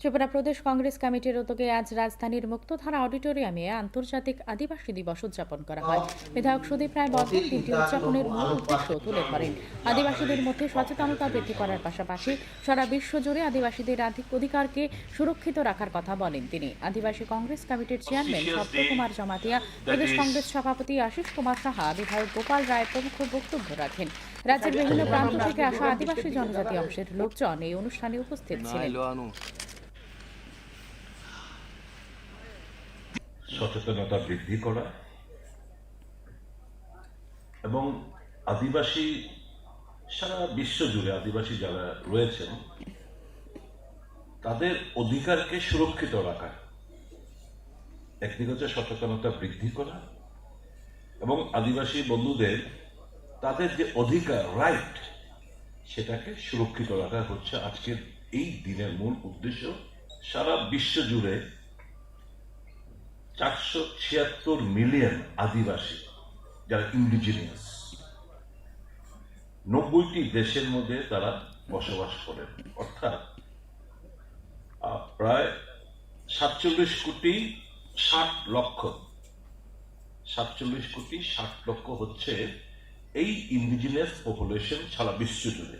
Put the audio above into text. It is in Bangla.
ত্রিপুরা প্রদেশ কংগ্রেস কমিটির উদ্যোগে আজ রাজধানীর মুক্তধারা অডিটোরিয়ামে আন্তর্জাতিক আদিবাসী দিবস উদযাপন করা হয়। বিধায়ক সুদীপ রায় বর্ধন দিনটি উদযাপনের মূল উদ্দেশ্য তুলে ধরেন। আদিবাসীদের মধ্যে সচেতনতা বৃদ্ধি করার পাশাপাশি সারা বিশ্ব জুড়ে আদিবাসীদের অধিকারকে সুরক্ষিত রাখার কথা বলেন তিনি। আদিবাসী কংগ্রেস কমিটির চেয়ারম্যান সত্যকুমার জমাতিয়া প্রদেশ কংগ্রেস সভাপতি আশিস কুমার সাহা বিধায়ক গোপাল রায় প্রমুখ বক্তব্য রাখেন। রাজ্যের বিভিন্ন প্রান্ত থেকে আসা আদিবাসী জনজাতি অংশের লোকজন এই অনুষ্ঠানে উপস্থিত ছিলেন। সচেতনতা বৃদ্ধি করা। এবং আদিবাসী, সারা বিশ্ব জুড়ে আদিবাসী যারা রয়েছেন, তাদের অধিকারকে সুরক্ষিত রাখা, একদিকে হচ্ছে সচেতনতা বৃদ্ধি করা এবং আদিবাসী বন্ধুদের তাদের যে অধিকার রাইট সেটাকে সুরক্ষিত রাখা হচ্ছে। আজকের এই দিনের মূল উদ্দেশ্য সারা বিশ্ব জুড়ে চারশো ছিয়াত্তর মিলিয়ন আদিবাসী, যারা ইন্ডিজিনিয়াস নব্বইটি দেশের মধ্যে তারা বসবাস করেন, অর্থাৎ প্রায় সাতচল্লিশ কোটি ষাট লক্ষ। সাতচল্লিশ কোটি ষাট লক্ষ হচ্ছে এই ইন্ডিজিনিয়াস পপুলেশন সারা বিশ্ব জুড়ে